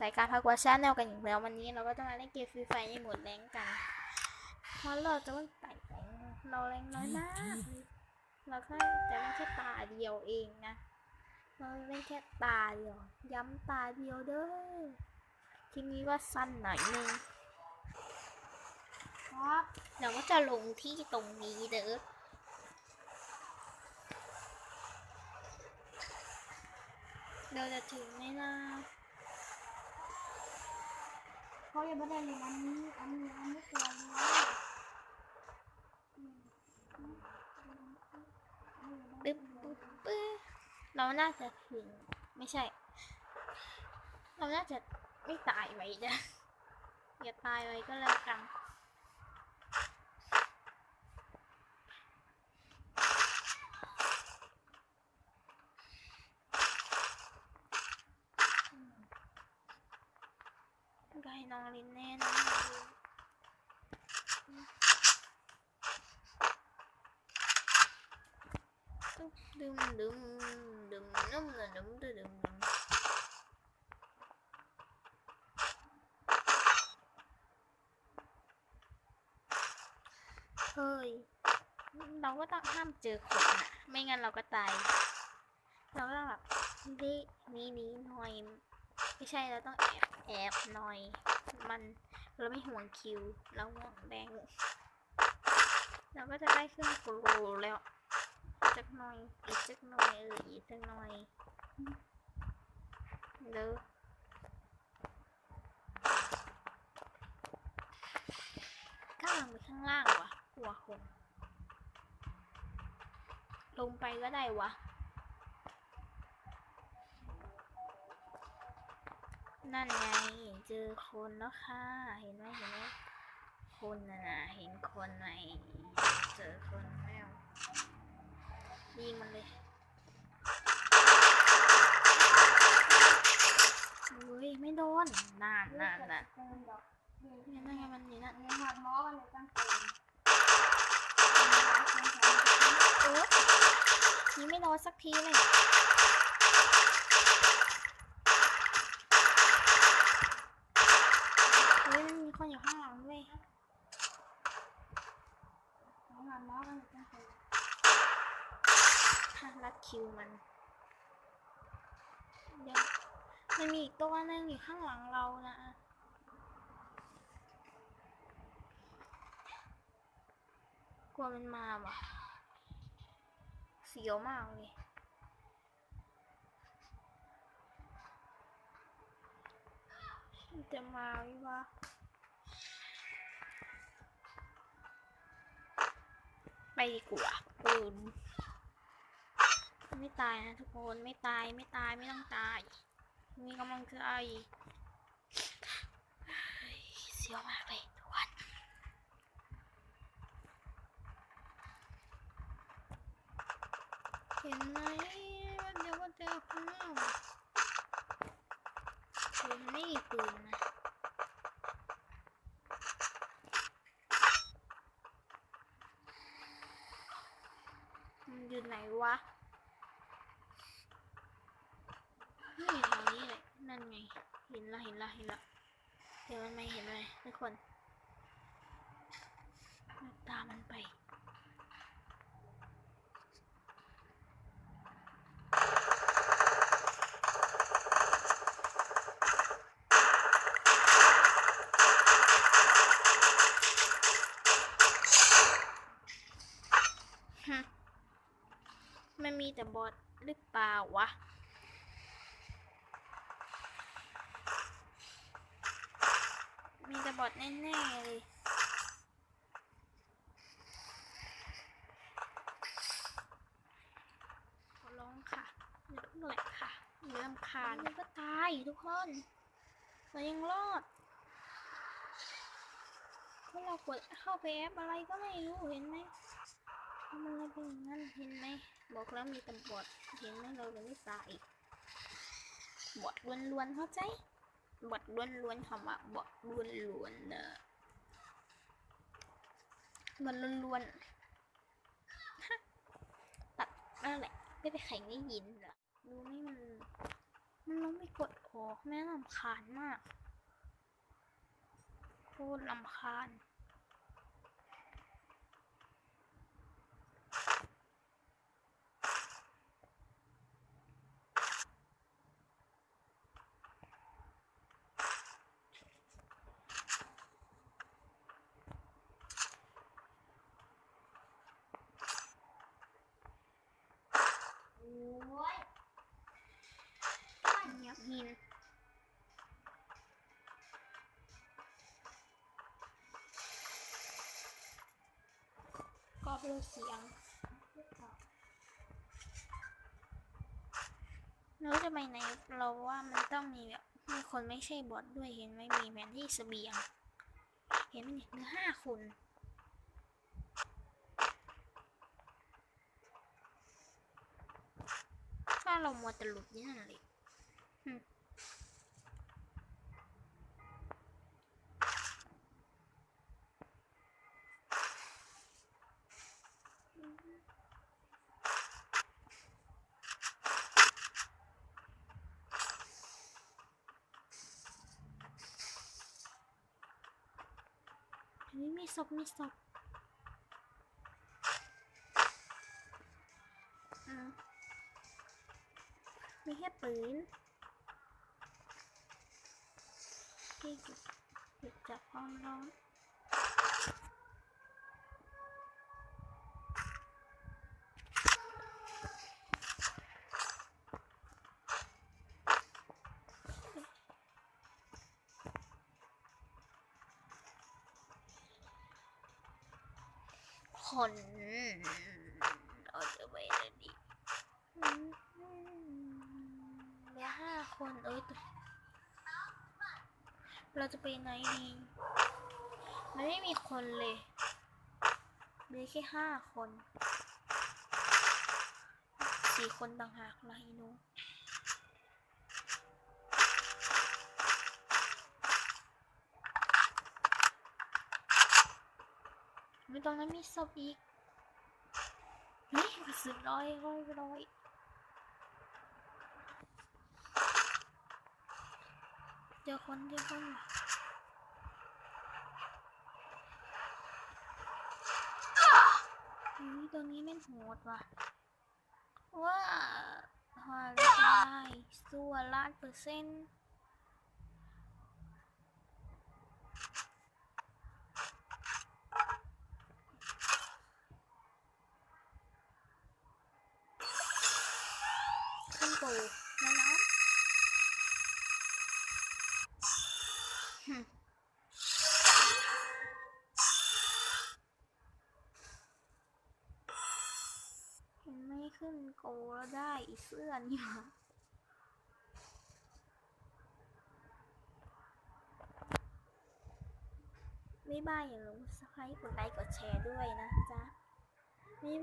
รายการพักวัชแนลกันอีกแล้ววันนี้เราก็จะมาเล่นเกมฟรีไฟในหมดแรงกันเพราะเราจะไม่ไต่แรงเราแรงน้อยมากเราแค่จะเล่นแค่ตาเดียวเองนะเราเล่นแค่ตาเดียว ย้ำตาเดียวเด้อทีนี้ว่าสั้นหน่อยนึงครับเราก็จะลงที่ตรงนี้เด้อเราจะถึงไหมล่ะ เขายังไม่ได้เลยอันนี้อันนี้อันนี้ตัวนี้ปึ๊บปึ๊บปึ๊บเราน่าจะถึงไม่ใช่ เราน่าจะไม่ตายไว้นะอย่าตายไว้ก็แล้วกัน ลินแน่นดึมดึมดึมน้ำเงินดึมดึมดึมเฮ้ย เราก็ต้องห้ามเจอคนนะไม่งั้นเราก็ตาย เราก็แบบนี่นี่นี่หน่อย ไม่ใช่เราต้องแอบ บหน่อย มันเราไม่ห่วงคิว เราห่วงแดงเราก็จะได้ขึ้นโปรแล้วจักหน่อยอีกจักหน่อยเอออีกจักหน่อยเด้อก้างไปข้างล่างวะกลัวคนลงไปก็ได้วะ นั่นไงเจอคนแล้วค่ะ เห็นไหมเห็นไหมคนน่ะนะเห็นคนไหมเจอคนแล้วยิงมันเลยอุ้ยไม่โดนนานนานนานเติมดอกเดี๋ยวนี่นั่นไงมันนี่นั่นนี้หัดม้อกันเลยตั้งเติมโอ้ยิงไม่โดนสักทีเลยเฮ้ยมันมีคนอยู่ข้างหลังด้วย หัดม้อกันเลยตั้งเติม ถ้ารัด คิวมันมันมีอีกตัวนึงอยู่ข้างหลังเรานะกลัวมันมาว่ะ เสียวมากเลยมันจะมาวิวะไปดีกว่าปืน ไม่ตายนะทุกคนไม่ตายไม่ตายไม่ต้องตาย มีกำลังใจเฮ้ยเสียวมากเลยทุกคนเห็นไหมว่าเดี๋ยวว่าเจอข้างนอกปืนไม่มีปืนนะมันอยู่ไหนวะ นี่แถวนี้เลยนั่นไง เห็นละเห็นละเห็นละเดี๋ยวมันไม่เห็นเลยทุกคนตามมันไปมันมีแต่บอทหรือเปล่าวะ มี แต่บอทแน่ๆเลยขอร้องค่ะอย่าเพิ่งแหลกค่ะเริ่มคาญมันก็ตายทุกคนเรายังรอดเพราะเรากดเข้าไปแอปอะไรก็ไม่รู้เห็นไหมทำอะไรเป็นอย่างนั้นเห็นไหมบอกแล้วมีแต่บอทเห็นไหมเราเลยไม่ตายบอทล้วนๆเข้าใจ บทล้วนๆคำว่าบทล้วนๆเนอะมันล้วนๆตัดอะไรไม่ไปใครไม่ยินเหรอรู้ไหมมันมันลงไม่กดอแม่ลำคาญมากโคตรลำคาญ โอ้ย เงียบหินก็เพื่อเสียง แล้วจะไปไหนเราว่ามันต้องมีแบบมีคนไม่ใช่บอทด้วยเห็นไหมมีแผนที่เสบียง เห็นไหมเนี่ยเหลือห้าคนถ้าเรามัวแต่หลุดนี่นั่นเลย นนี้มีศพมีศพอืมมีแค่ปืนที่ หยุดหยุดจากความร้อนคนเราจะไปไหนดีอืมเหลือห้าคน เอ้ยตัว เราจะไปไหนดี มันไม่มีคนเลยมีแค่ห้าคน สี่คนต่างหากไรหนูไม่ตรงนั้นมีศพอีกเฮ้ยกระสุนร้อยร้อยร้อย เจอคนเจอคนว่ตัวนี้แม่งโหดว่ะว้าฮาร์ได้สู้ล้านเปอร์เซ็นต์ขึ้นปูนะน้องหึเห็นไหม่ ขึ้นโกแล้วได้อีเสื้อนี่หว่าไม่บายอย่าลืมสไครต์กดไลค์กดแชร์ด้วยนะจ๊ะไม่บาย